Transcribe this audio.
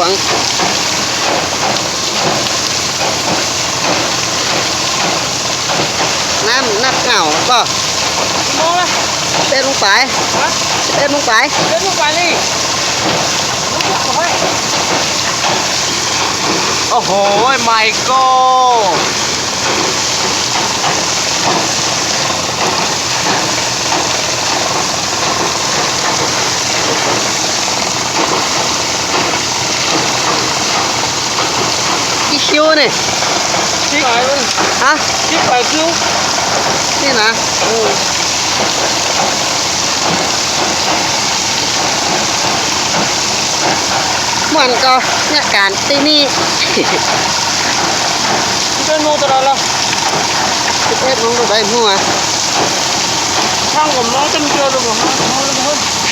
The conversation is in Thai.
วงน้ำนับเหงาก็โมงละเต้นลงไปฮะเต้นลงไปเล่นลูกไปนี่ลูกไปโอ้โหไม่ก็ กี่ คิวนี่ที่ไหนมันฮะที่ไปคิ้วนี่นะโอ้มันก็เนี่ยการที่นี่ที่เป็นโนตระละสิบเอ็ดมองดูใบหัวช่างผมน้องจำเจอหรือเปล่า